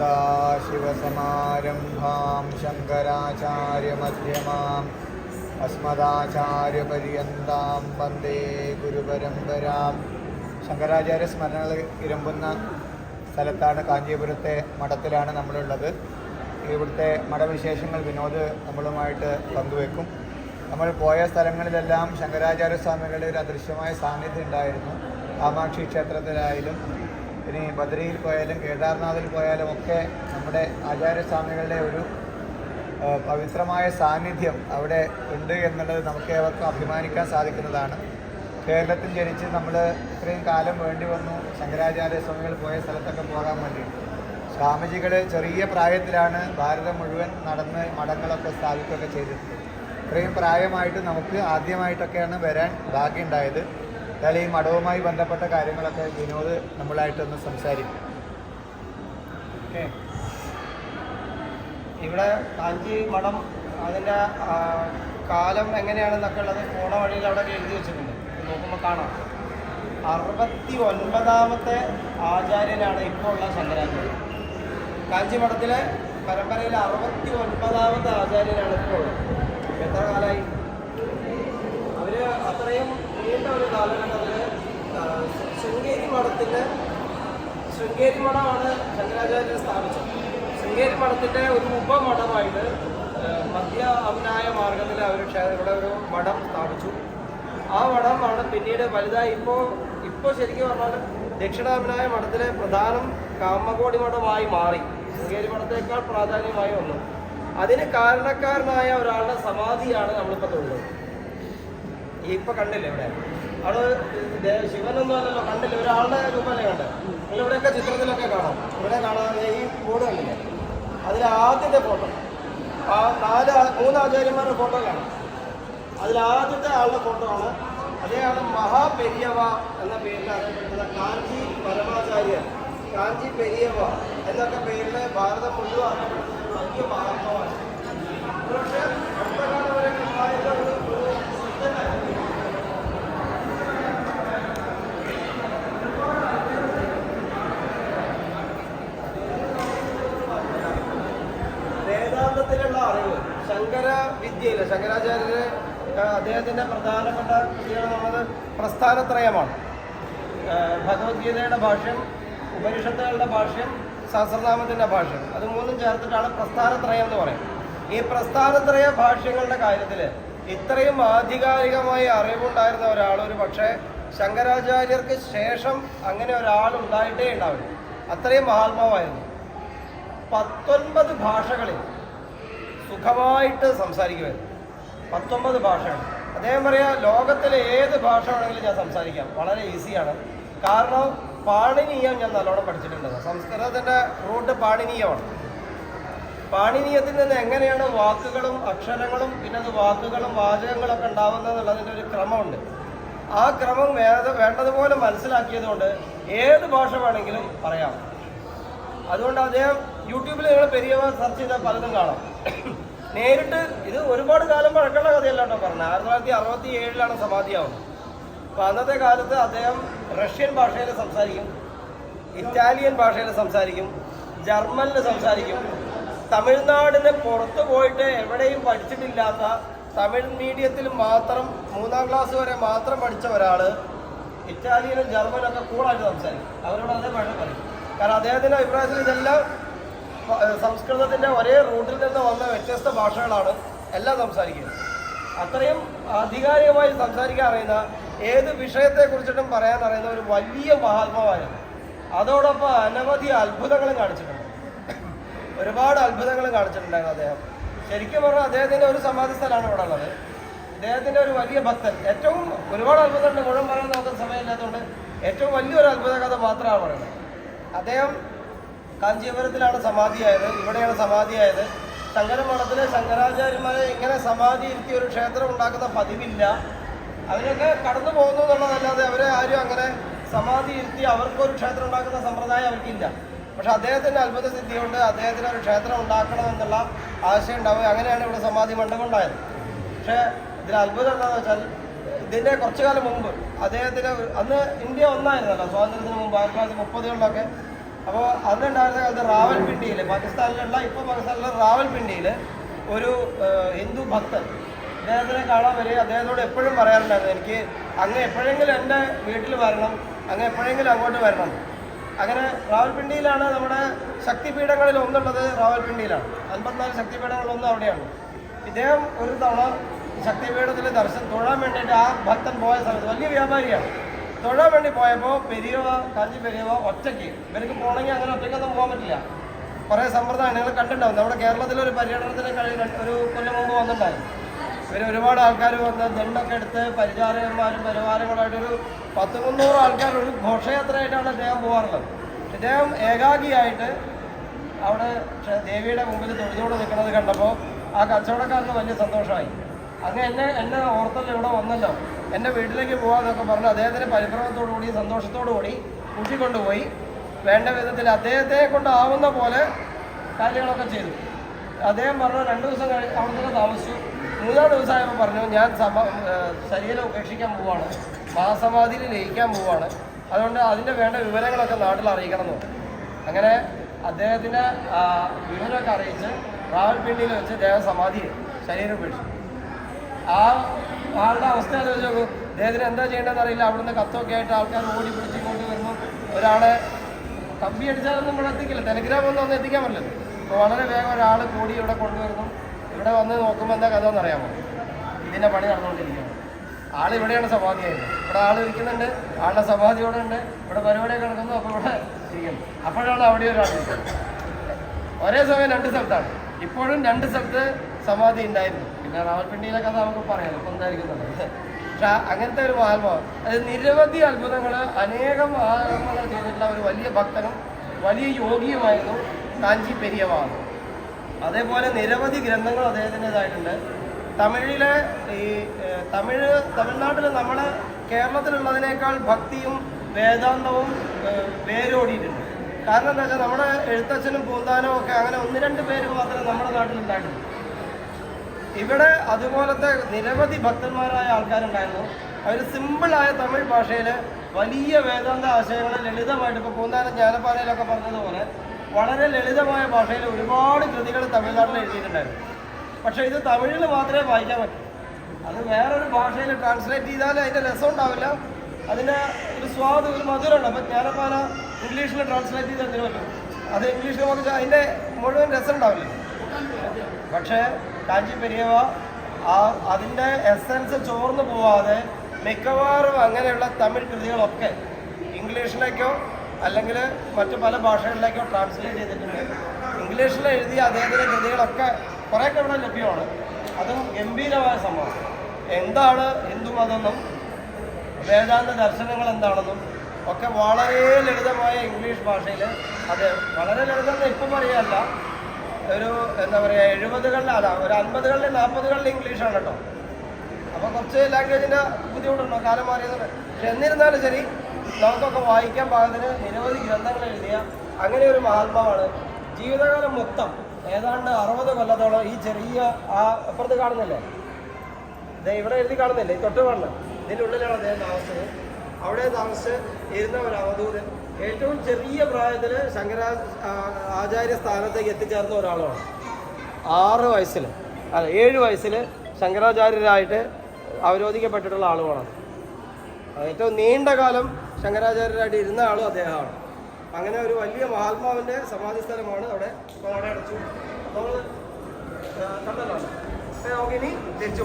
സദാശിവസമാരംഭാം ശങ്കരാചാര്യമധ്യമാം അസ്മദാചാര്യപര്യന്താം വന്ദേ ഗുരുപരമ്പരാം. ശങ്കരാചാര്യ സ്മരണകൾ ഇരമ്പുന്ന സ്ഥലത്താണ് കാഞ്ചീപുരത്തെ മഠത്തിലാണ് നമ്മളുള്ളത്. ഇവിടുത്തെ മഠവിശേഷങ്ങൾ വിനോദ് നമ്മളുമായിട്ട് പങ്കുവെക്കും. നമ്മൾ പോയ സ്ഥലങ്ങളിലെല്ലാം ശങ്കരാചാര്യ സ്വാമികളുടെ ഒരു അദൃശ്യമായ സാന്നിധ്യം ഉണ്ടായിരുന്നു. കാമാക്ഷി ക്ഷേത്രത്തിലായാലും ഇനി ബദ്രിയിൽ പോയാലും കേദാർനാഥിൽ പോയാലും ഒക്കെ നമ്മുടെ ആചാര്യസ്വാമികളുടെ ഒരു പവിത്രമായ സാന്നിധ്യം അവിടെ ഉണ്ട് എന്നുള്ളത് നമുക്ക് ഏവർക്കും അഭിമാനിക്കാൻ സാധിക്കുന്നതാണ്. കേരളത്തിൽ ജനിച്ച് നമ്മൾ ഇത്രയും കാലം വേണ്ടി വന്നു ശങ്കരാചാര്യ സ്വാമികൾ പോയ സ്ഥലത്തൊക്കെ പോകാൻ വേണ്ടി. സ്വാമിജികൾ ചെറിയ പ്രായത്തിലാണ് ഭാരതം മുഴുവൻ നടന്ന് മഠങ്ങളൊക്കെ സ്ഥാപിക്കുകയൊക്കെ ചെയ്തിട്ടുള്ളത് ഇത്രയും പ്രായമായിട്ട് നമുക്ക് ആദ്യമായിട്ടൊക്കെയാണ് വരാൻ ഭാഗ്യമുണ്ടായത്. എന്തായാലും ഈ മഠവുമായി ബന്ധപ്പെട്ട കാര്യങ്ങളൊക്കെ വിനോദ് നമ്മളായിട്ടൊന്ന് സംസാരിക്കും. ഓക്കെ. ഇവിടെ കാഞ്ചി മഠം അതിന്റെ കാലം എങ്ങനെയാണെന്നൊക്കെ ഉള്ളത് പോണ വഴിയിൽ അവിടെ എഴുതി വെച്ചിട്ടുണ്ട്. നോക്കുമ്പോൾ കാണാം. അറുപത്തി ഒൻപതാമത്തെ ആചാര്യനാണ് ഇപ്പോൾ ഉള്ള ശങ്കരാചാര്യൻ കാഞ്ചി മഠത്തിലെ പരമ്പരയിലെ അറുപത്തി ഒൻപതാമത്തെ ആചാര്യനാണ് ഇപ്പോൾ ഉള്ളത് എത്ര കാലമായി അവർ അത്രയും നീണ്ട ഒരു കാലഘട്ടത്തിൽ ശൃംഗേരി മഠത്തിന്റെ ശൃംഗേരി മഠമാണ് ശങ്കരാചാര്യ സ്ഥാപിച്ചത്. ശൃംഗേരി മഠത്തിന്റെ ഒരു ഉപമഠമായിട്ട് മധ്യ അഭിനായ മാർഗത്തിൽ അവർ ഇവിടെ ഒരു മഠം സ്ഥാപിച്ചു. ആ മഠമാണ് പിന്നീട് വലുതായി ഇപ്പോൾ ഇപ്പോൾ ശരിക്കും പറഞ്ഞാൽ ദക്ഷിണാഭിനായ മഠത്തിലെ പ്രധാനം കാമകോടി മഠമായി മാറി. ശൃംഗേരി മഠത്തേക്കാൾ പ്രാധാന്യമായി വന്നു. അതിന് കാരണക്കാരനായ ഒരാളുടെ സമാധിയാണ് നമ്മളിപ്പോൾ തൊഴുന്നത് ഈ ഇപ്പം കണ്ടില്ലേ ഇവിടെ? അവിടെ ദേ- കണ്ടില്ല? ഒരാളുടെ രൂപമല്ലേ കണ്ടത് നിങ്ങൾ ഇവിടെയൊക്കെ ചിത്രത്തിലൊക്കെ കാണാം. ഇവിടെ കാണാൻ ഈ ബോർഡ് കണ്ടില്ലേ? അതിലെ ആദ്യത്തെ ഫോട്ടോ ആ നാല് മൂന്ന് ആചാര്യന്മാരുടെ ഫോട്ടോ കാണാം. അതിൽ ആദ്യത്തെ ആളുടെ ഫോട്ടോ ആണ്. അദ്ദേഹമാണ് മഹാപെരിയവ എന്ന പേരിൽ അറിയപ്പെടുന്ന കാഞ്ചി പരമാചാര്യൻ. കാഞ്ചി പെരിയവ എന്നൊക്കെ പേരിൽ ഭാരതം മുഴുവൻ അറിയപ്പെടുന്ന വലിയ മഹാത്മാവാണ്. പക്ഷേ അടുത്ത കാലം വരെ ഉണ്ടായിരുന്ന ഒരു ഒരു സിദ്ധനായിരുന്നു. വേദാന്തത്തിലുള്ള അറിവ് ശങ്കര വിദ്യയിൽ ശങ്കരാചാര്യര് അദ്ദേഹത്തിന്റെ പ്രധാനപ്പെട്ട കൃതികളെന്നുള്ളത് പ്രസ്ഥാനത്രയമാണ്. ഭഗവത്ഗീതയുടെ ഭാഷ്യം ഉപനിഷത്തുകളുടെ ഭാഷ്യം സഹസ്രനാമത്തിന്റെ ഭാഷ്യം അത് മൂന്നും ചേർത്തിട്ടാണ് പ്രസ്ഥാനത്രയം എന്ന് പറയുന്നത്. ഈ പ്രസ്ഥാനത്രയ ഭാഷ്യങ്ങളുടെ കാര്യത്തിൽ ഇത്രയും ആധികാരികമായ അറിവുണ്ടായിരുന്ന ഒരാൾ ഒരു പക്ഷേ ശങ്കരാചാര്യർക്ക് ശേഷം അങ്ങനെ ഒരാൾ ഉണ്ടായിട്ടേ ഉണ്ടാവില്ല. അത്രയും മഹാത്മാവായിരുന്നു. പത്തൊൻപത് ഭാഷകളിൽ സുഖമായിട്ട് സംസാരിക്കുമായിരുന്നു. പത്തൊമ്പത് ഭാഷകൾ അദ്ദേഹം പറയാ ലോകത്തിലെ ഏത് ഭാഷ വേണമെങ്കിലും ഞാൻ സംസാരിക്കാം. വളരെ ഈസിയാണ്. കാരണം പാണിനീയം ഞാൻ നല്ലോണം പഠിച്ചിട്ടുണ്ട് സംസ്കൃതത്തിന്റെ റൂട്ട് പാണിനീയമാണ്. പാണിനീയത്തിൽ നിന്ന് എങ്ങനെയാണ് വാക്കുകളും അക്ഷരങ്ങളും പിന്നെ അത് വാക്കുകളും വാചകങ്ങളൊക്കെ ഉണ്ടാവുന്നത് എന്നുള്ളതിന്റെ ഒരു ക്രമമുണ്ട്. ആ ക്രമം വേണ്ടതുപോലെ മനസ്സിലാക്കിയതുകൊണ്ട് ഏത് ഭാഷ വേണമെങ്കിലും പറയാം. അതുകൊണ്ട് അദ്ദേഹം യൂട്യൂബിൽ നിങ്ങൾ പെരിയവ സെർച്ച് ചെയ്താൽ പലതും കാണാം. നേരിട്ട് ഇത് ഒരുപാട് കാലം പഴക്കമുള്ള കഥയല്ല പറഞ്ഞത്. ആയിരത്തി തൊള്ളായിരത്തി അറുപത്തി ഏഴിലാണ് സമാധിയാവുന്നത് അപ്പോൾ അന്നത്തെ കാലത്ത് അദ്ദേഹം റഷ്യൻ ഭാഷയിൽ സംസാരിക്കും ഇറ്റാലിയൻ ഭാഷയിൽ സംസാരിക്കും ജർമ്മനിൽ സംസാരിക്കും. തമിഴ്നാടിന് പുറത്ത് പോയിട്ട് എവിടെയും പഠിച്ചിട്ടില്ലാത്ത തമിഴ് മീഡിയത്തിൽ മാത്രം മൂന്നാം ക്ലാസ് വരെ മാത്രം പഠിച്ച ഒരാൾ ഇറ്റാലിയനും ജർമ്മനും ഒക്കെ കൂളായിട്ട് സംസാരിക്കും. അവരോട് അതേ ഭാഷ പറയും. കാരണം അദ്ദേഹത്തിന്റെ അഭിപ്രായത്തിൽ ഇതെല്ലാം സംസ്കൃതത്തിന്റെ ഒരേ റൂട്ടിൽ നിന്ന് വന്ന വ്യത്യസ്ത ഭാഷകളാണ് എല്ലാം സംസാരിക്കുന്നത്. അത്രയും ആധികാരികമായി സംസാരിക്കാൻ അറിയുന്ന ഏത് വിഷയത്തെക്കുറിച്ചിട്ടും പറയാൻ അറിയുന്ന ഒരു വലിയ മഹാത്മാവായിരുന്നു. അതോടൊപ്പം അനവധി അത്ഭുതങ്ങളും കാണിച്ചിട്ടുണ്ട്. ഒരുപാട് അത്ഭുതങ്ങളും കാണിച്ചിട്ടുണ്ടായിരുന്നു അദ്ദേഹം. ശരിക്കും പറഞ്ഞാൽ അദ്ദേഹത്തിന്റെ ഒരു സമാധി സ്ഥലമാണ് ഇവിടെ ഉള്ളത്. അദ്ദേഹത്തിന്റെ ഒരു വലിയ ഭക്തൻ. ഏറ്റവും ഒരുപാട് അത്ഭുതമുണ്ട്. മുഴുവൻ പറയാൻ നമുക്ക് സമയമില്ലാത്തതുകൊണ്ട് ഏറ്റവും വലിയൊരു അത്ഭുത കഥ മാത്രമാണ് പറയുന്നത്. അദ്ദേഹം കാഞ്ചീപുരത്തിലാണ് സമാധിയായത് ഇവിടെയാണ് സമാധിയായത്. ശങ്കര മഠത്തിലെ ശങ്കരാചാര്യന്മാരെ എങ്ങനെ സമാധി ഇരുത്തി ഒരു ക്ഷേത്രം ഉണ്ടാക്കുന്ന പതിവില്ല. അവരൊക്കെ കടന്നു പോകുന്നു എന്നുള്ളതല്ലാതെ അവരെ ആരും അങ്ങനെ സമാധി ഇരുത്തി അവർക്കൊരു ക്ഷേത്രം ഉണ്ടാക്കുന്ന സമ്പ്രദായം അവർക്കില്ല. പക്ഷെ അദ്ദേഹത്തിന്റെ അത്ഭുത സിദ്ധിയുണ്ട് അദ്ദേഹത്തിന് ഒരു ക്ഷേത്രം ഉണ്ടാക്കണം എന്നുള്ള ആശയം ഉണ്ടാവുക അങ്ങനെയാണ് ഇവിടെ സമാധി മണ്ഡപം ഉണ്ടായത്. പക്ഷേ ഇതിൽ അത്ഭുതം എന്താണെന്ന് വെച്ചാൽ ഇതിന്റെ കുറച്ചു കാലം മുമ്പ് അദ്ദേഹത്തിന് അന്ന് ഇന്ത്യ ഒന്നായിരുന്നല്ലോ. സ്വാതന്ത്ര്യത്തിന് മുമ്പ് ആയിരത്തി തൊള്ളായിരത്തി മുപ്പതുകളിലൊക്കെ അപ്പോൾ അന്നുണ്ടായിരുന്ന കാലത്ത് റാവൽപിണ്ടിയിൽ പാകിസ്ഥാനിലുള്ള ഇപ്പോൾ പാകിസ്ഥാനിലെ റാവൽപിണ്ടിയിൽ ഒരു ഹിന്ദു ഭക്തൻ അദ്ദേഹത്തിനെ കാണാൻ വരിക അദ്ദേഹത്തോട് എപ്പോഴും പറയാറുണ്ടായിരുന്നു എനിക്ക് അങ്ങ് എപ്പോഴെങ്കിലും എന്റെ വീട്ടിൽ വരണം അങ്ങ് എപ്പോഴെങ്കിലും അങ്ങോട്ട് വരണം. അങ്ങനെ റാവൽപിണ്ടിയിലാണ് നമ്മുടെ ശക്തിപീഠങ്ങളിൽ ഒന്നുള്ളത് റാവൽപിണ്ടിയിലാണ്. അൻപത്തിനാല് ശക്തിപീഠങ്ങളിലൊന്നും അവിടെയാണ്. ഇദ്ദേഹം ഒരു തവണ ശക്തിപീഠത്തിൽ ദർശനം തൊഴാൻ വേണ്ടിയിട്ട് ആ ഭക്തൻ പോയ സ്ഥലത്ത് വലിയ വ്യാപാരിയാണ്. തൊഴാൻ വേണ്ടി പോയപ്പോൾ പെരിയവ കാഞ്ചി പെരിയവ ഒറ്റയ്ക്ക്. ഇവർക്ക് പോകണമെങ്കിൽ അങ്ങനെ ഒറ്റയ്ക്കൊന്നും പോകാൻ പറ്റില്ല. കുറേ സമ്പ്രദായം നിങ്ങൾ കണ്ടിട്ടുണ്ടാവും. നമ്മുടെ കേരളത്തിലൊരു പര്യടനത്തിന് കഴിഞ്ഞ ഒരു കൊല്ലം മുമ്പ് വന്നിട്ടുണ്ടായിരുന്നു. ഇവർ ഒരുപാട് ആൾക്കാർ വന്ന് ദണ്ടൊക്കെ എടുത്ത് പരിചാരകന്മാരും പരിവാരങ്ങളായിട്ടൊരു പത്ത് മുന്നൂറ് ആൾക്കാർ ഒരു ഘോഷയാത്രയായിട്ടാണ് അദ്ദേഹം പോകാറുള്ളത്. ഇദ്ദേഹം ഏകാഗിയായിട്ട് അവിടെ ദേവിയുടെ മുമ്പിൽ തൊഴുതോട് നിൽക്കുന്നത് കണ്ടപ്പോൾ ആ കച്ചവടക്കാരന് വലിയ സന്തോഷമായി. അങ്ങനെ എന്നെ എന്നെ ഓർത്തല്ലോ ഇവിടെ വന്നല്ലോ. എന്റെ വീട്ടിലേക്ക് പോകാമെന്നൊക്കെ പറഞ്ഞു അദ്ദേഹത്തിന് പരിഭ്രമത്തോടുകൂടി സന്തോഷത്തോടുകൂടി സന്തോഷത്തോടു കൂടി കൂട്ടിക്കൊണ്ടുപോയി. വേണ്ട വിധത്തിൽ അദ്ദേഹത്തെ കൊണ്ടാവുന്ന പോലെ കാര്യങ്ങളൊക്കെ ചെയ്തു. അദ്ദേഹം പറഞ്ഞു രണ്ട് ദിവസം കഴി അവിടെ താമസിച്ചു. മൂന്നാം ദിവസമായപ്പോൾ പറഞ്ഞു ഞാൻ സമ ശരീരം ഉപേക്ഷിക്കാൻ പോവാണ്. മഹാസമാധിയിൽ ലയിക്കാൻ പോവാണ്. അതുകൊണ്ട് അതിന്റെ വേണ്ട വിവരങ്ങളൊക്കെ നാട്ടിൽ അറിയിക്കണം എന്ന് അങ്ങനെ അദ്ദേഹത്തിന്റെ വിവരമൊക്കെ അറിയിച്ച് റാവൽപിണ്ടിയിൽ വെച്ച് അദ്ദേഹം സമാധി ശരീരം ഉപേക്ഷിച്ചു. ആ ആളുടെ അവസ്ഥ ആലോചിച്ച് നോക്കൂ. അദ്ദേഹത്തിന് എന്താ ചെയ്യേണ്ടതെന്ന് അറിയില്ല. അവിടുന്ന് കത്തൊക്കെ ആയിട്ട് ആൾക്കാർ ഓടി പിടിച്ച് ഇങ്ങോട്ട് വരുന്നു ഒരാളെ കമ്പി അടിച്ചാലൊന്നും ഇവിടെ എത്തിക്കില്ല. ടെലിഗ്രാം ഒന്നും ഒന്നും എത്തിക്കാൻ പറ്റില്ല. അപ്പോൾ വളരെ വേഗം ഒരാൾ കൂടി ഇവിടെ കൊണ്ടുവരുന്നു. ഇവിടെ വന്ന് നോക്കുമ്പോൾ എന്താ കഥ എന്നറിയാമോ? ഇതിന്റെ പണി നടന്നുകൊണ്ടിരിക്കുകയാണ്. ആൾ ഇവിടെയാണ് ആയിരുന്നത് ഇവിടെ ആൾ ഇരിക്കുന്നുണ്ട്. ആളുടെ സമാധി ഇവിടെ ഉണ്ട്. ഇവിടെ പരിപാടിയൊക്കെ കിടക്കുന്നു അപ്പോൾ ഇവിടെ ഇരിക്കുന്നു. അപ്പോഴാണ് അവിടെ ഒരാൾ ഒരേ സമയം രണ്ട് സ്ഥലത്താണ്. ഇപ്പോഴും രണ്ട് സ്ഥലത്ത് സമാധി ഉണ്ടായിരുന്നു. പിന്നെ റാവൽപിണ്ടിയിലെ കഥ നമുക്ക് പറയാം എന്തായിരിക്കും പക്ഷെ അങ്ങനത്തെ ഒരു മഹാത്മാവ് അത് നിരവധി അത്ഭുതങ്ങൾ അനേകം ആത്മങ്ങൾ ചെയ്തിട്ടുള്ള ഒരു വലിയ ഭക്തനും വലിയ യോഗിയുമായിരുന്നു കാഞ്ചി പെരിയമാണ് അതേപോലെ നിരവധി ഗ്രന്ഥങ്ങൾ അദ്ദേഹത്തിന്റെതായിട്ടുണ്ട് തമിഴിലെ ഈ തമിഴ് തമിഴ്നാട്ടിൽ നമ്മുടെ കേരളത്തിലുള്ളതിനേക്കാൾ ഭക്തിയും വേദാന്തവും വേരോടിയിട്ടുണ്ട്. കാരണം എന്താ വെച്ചാൽ നമ്മുടെ എഴുത്തച്ഛനും പൂന്താനും ഒക്കെ അങ്ങനെ ഒന്ന് രണ്ട് പേര് മാത്രമേ നമ്മുടെ നാട്ടിലുണ്ടായിട്ടുള്ളൂ. ഇവിടെ അതുപോലത്തെ നിരവധി ഭക്തന്മാരായ ആൾക്കാരുണ്ടായിരുന്നു. അവർ സിമ്പിളായ തമിഴ് ഭാഷയിൽ വലിയ വേദാന്ത ആശയങ്ങൾ ലളിതമായിട്ട് ഇപ്പോൾ പൂന്താനം ജ്ഞാനപ്പാലയിലൊക്കെ പറഞ്ഞതുപോലെ വളരെ ലളിതമായ ഭാഷയിൽ ഒരുപാട് കൃതികൾ തമിഴ്നാട്ടിൽ എഴുതിയിട്ടുണ്ടായിരുന്നു. പക്ഷേ ഇത് തമിഴിൽ മാത്രമേ വായിക്കാൻ പറ്റൂ. അത് വേറൊരു ഭാഷയിൽ ട്രാൻസ്ലേറ്റ് ചെയ്താൽ അതിന്റെ രസം ഉണ്ടാവില്ല. അതിന് ഒരു സ്വാദ് ഒരു മധുരമുണ്ട്. അപ്പം ജ്ഞാനപ്പാല ഇംഗ്ലീഷിൽ ട്രാൻസ്ലേറ്റ് ചെയ്ത് എന്തിനു അത് ഇംഗ്ലീഷിൽ നമുക്ക് അതിന്റെ മുഴുവൻ രസം ഉണ്ടാവില്ല. പക്ഷേ കാഞ്ചി പെരിയവ ആ അതിന്റെ എസൻസ് ചോർന്നു പോവാതെ മിക്കവാറും അങ്ങനെയുള്ള തമിഴ് കൃതികളൊക്കെ ഇംഗ്ലീഷിലേക്കോ അല്ലെങ്കിൽ മറ്റു പല ഭാഷകളിലേക്കോ ട്രാൻസ്ലേറ്റ് ചെയ്തിട്ടുണ്ട്. ഇംഗ്ലീഷിൽ എഴുതിയ അദ്ദേഹത്തിന്റെ കൃതികളൊക്കെ കുറേ ഇവിടെ ലഭ്യമാണ്. അതും ഗംഭീരമായ സംഭവം. എന്താണ് ഹിന്ദുമതമെന്നും വേദാന്ത ദർശനങ്ങൾ എന്താണെന്നും ഒക്കെ വളരെ ലളിതമായ ഇംഗ്ലീഷ് ഭാഷയിൽ അത് വളരെ ലളിതം ഇപ്പം പറയല്ല ഒരു എന്താ പറയുക എഴുപതുകളിൽ അല്ല ഒരു അൻപതുകളിലെ നാൽപ്പതുകളിലെ ഇംഗ്ലീഷാണ് കേട്ടോ. അപ്പോൾ കുറച്ച് ലാംഗ്വേജിന്റെ ബുദ്ധിമുട്ടുണ്ടോ? കാലം മാറിയതുകൊണ്ട് പക്ഷെ എന്നിരുന്നാലും ശരി നമുക്കൊക്കെ വായിക്കാൻ പാകത്തിന് നിരവധി ഗ്രന്ഥങ്ങൾ എഴുതിയ അങ്ങനെ ഒരു മഹാത്മാവാണ് ജീവിതകാലം മൊത്തം ഏതാണ്ട് അറുപത് കൊല്ലത്തോളം ഈ ചെറിയ ആ അപ്പുറത്ത് കാണുന്നില്ലേ? ഇവിടെ എഴുതി കാണുന്നില്ലേ? ഈ തൊട്ട് കാണുന്നത്. ഇതിന്റെ ഉള്ളിലാണ് അദ്ദേഹം താമസിച്ചത്. അവിടെ താമസിച്ച് ഇരുന്ന ഒരു അവധൂതൻ ഏറ്റവും ചെറിയ പ്രായത്തിൽ ശങ്കരാ ആചാര്യ സ്ഥാനത്തേക്ക് എത്തിച്ചേർന്ന ഒരാളാണ്. ആറ് വയസ്സിൽ അല്ല ഏഴ് വയസ്സിൽ ശങ്കരാചാര്യരായിട്ട് അവരോധിക്കപ്പെട്ടിട്ടുള്ള ആളുമാണ് ഏറ്റവും നീണ്ട കാലം ശങ്കരാചാര്യരായിട്ട് ഇരുന്ന ആളും അദ്ദേഹമാണ്. അങ്ങനെ ഒരു വലിയ മഹാത്മാവിന്റെ സമാധി സ്ഥലമാണ് അവിടെ അടച്ചു. നമ്മൾ കണ്ടല്ലോ. ഓക്കെ നമുക്കിനി തിരിച്ചു